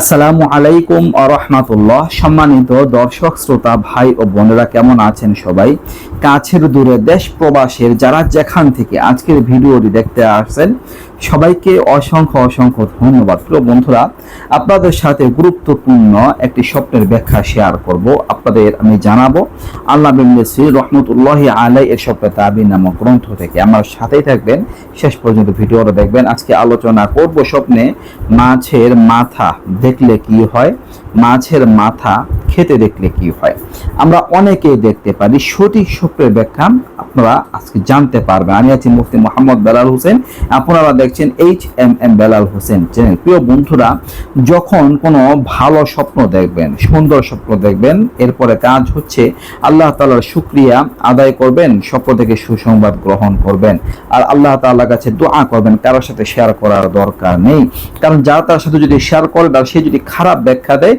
আসসালামু আলাইকুম আরহামাতুল্লাহ সম্মানিত দর্শক, শ্রোতা, ভাই ও বোনেরা, কেমন আছেন সবাই? কাছের দূরে দেশ প্রবাসের যারা যেখান থেকে আজকের ভিডিওটি দেখতে আসছেন সবাইকে অসংখ্য অসংখ্য ধন্যবাদ। প্রিয় বন্ধুরা, আপনাদের সাথে গুরুত্বপূর্ণ একটি স্বপ্নের ব্যাখ্যা শেয়ার করব। আপনাদের আমি জানাব, আল্লাহ রহমতুল্লাহ আলাই এর স্বপ্নের তাবি নামক গ্রন্থ থেকে। আমার সাথেই থাকবেন, শেষ পর্যন্ত ভিডিওটা দেখবেন। আজকে আলোচনা করব স্বপ্নে, মাছের মাথা দেখলে কি হয়? মাছের মাথা খেতে দেখলে কি হয়? আমরা অনেকেই দেখতে পারি, সঠিক স্বপ্নের ব্যাখ্যা আপনারা আজকে জানতে পারবেন। আমি আছি মুফতি মোহাম্মদ বেলাল হোসেন। আপনারা দেখছেন H M M Belal Hossain channel প্রিয় বন্ধুরা, যখন কোনো ভালো স্বপ্ন দেখবেন, সুন্দর স্বপ্ন দেখবেন, এরপরে কাজ হচ্ছে আল্লাহ তালার শুক্রিয়া আদায় করবেন, স্বপ্ন থেকে সুসংবাদ গ্রহণ করবেন। আর আল্লাহ তাআলার কাছে দোয়া করবেন, কারোর সাথে শেয়ার করার দরকার নেই। কারণ যারা তার সাথে যদি শেয়ার করে, তার সে যদি খারাপ ব্যাখ্যা দেয়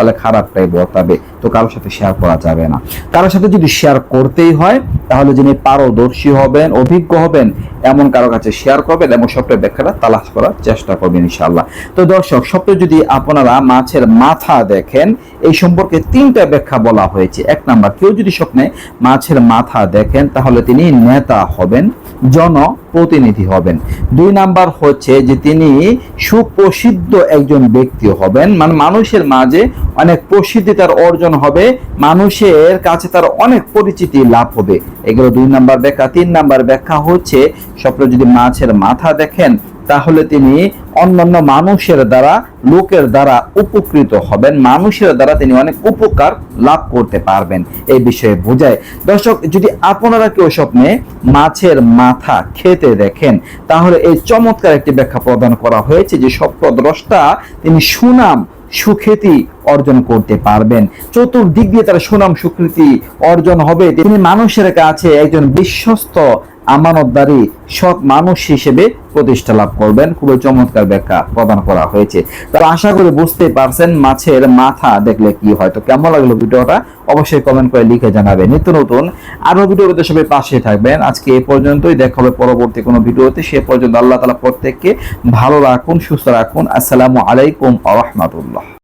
তাহলে খারাপটাই বর্তাবে তো কারোর সাথে শেয়ার করা যাবে না। কারোর সাথে যদি শেয়ার করতেই হয়, তাহলে যিনি পারদর্শী হবেন, অভিজ্ঞ হবেন, এমন কারও কাছে শেয়ার করবেন এবং স্বপ্নের ব্যাখ্যাটা তালাশ করার চেষ্টা করবেন ইনশাআল্লাহ। তো দর্শক স্বপ্নে যদি আপনারা মাছের মাথা দেখেন, এই সম্পর্কে তিনটা ব্যাখ্যা বলা হয়েছে। এক নাম্বার, কেউ যদি স্বপ্নে মাছের মাথা দেখেন, তাহলে তিনি নেতা হবেন, জনপ্রতিনিধি হবেন। দুই নাম্বার হচ্ছে যে তিনি সুপ্রসিদ্ধ একজন ব্যক্তি হবেন মানে মানুষের মাঝে অনেক প্রসিদ্ধি তার অর্জন হবে। মানুষের কাছে তার অনেক পরিচিতি লাভ হবে। এগুলো দুই নাম্বার ব্যাখ্যা। তিন নাম্বার ব্যাখ্যা হচ্ছে, স্বপ্ন যদি মাছের মাথা দেখেন, তাহলে তিনি অন্যান্য মানুষের দ্বারা, লোকের দ্বারা উপকৃত হবেন। মানুষের দ্বারা তিনি অনেক উপকার লাভ করতে পারবেন। এই বিষয়ে বোঝায়। দর্শক, যদি আপনারা কেউ স্বপ্নে মাছের মাথা খেতে দেখেন, তাহলে এই চমৎকার একটি ব্যাখ্যা প্রদান করা হয়েছে যে স্বপ্নদ্রষ্টা তিনি সুনাম সুখ্যাতি অর্জন করতে পারবেন। চতুর্দিক দিয়ে তার সুনাম সুকৃতি অর্জন হবে। তিনি মানুষের কাছে একজন বিশ্বস্ত আমানতদারি সৎ মানুষ হিসেবে প্রতিষ্ঠা লাভ করবেন। খুবই চমৎকার ব্যাখ্যা প্রদান করা হয়েছে। তো আশা করি বুঝতে পারছেন মাছের মাথা দেখলে কি হয়। তো কেমন লাগল ভিডিওটা? অবশ্যই কমেন্ট করে লিখে জানাবেন। নিত্য নতুন আরও ভিডিওতে সবাই পাশে থাকবেন। আজকে এ পর্যন্তই। দেখা হবে পরবর্তী কোনো ভিডিওতে। সে পর্যন্ত আল্লাহ তালা প্রত্যেককে ভালো রাখুন, সুস্থ রাখুন। আসসালামু আলাইকুম আ রহমতুল্লাহ।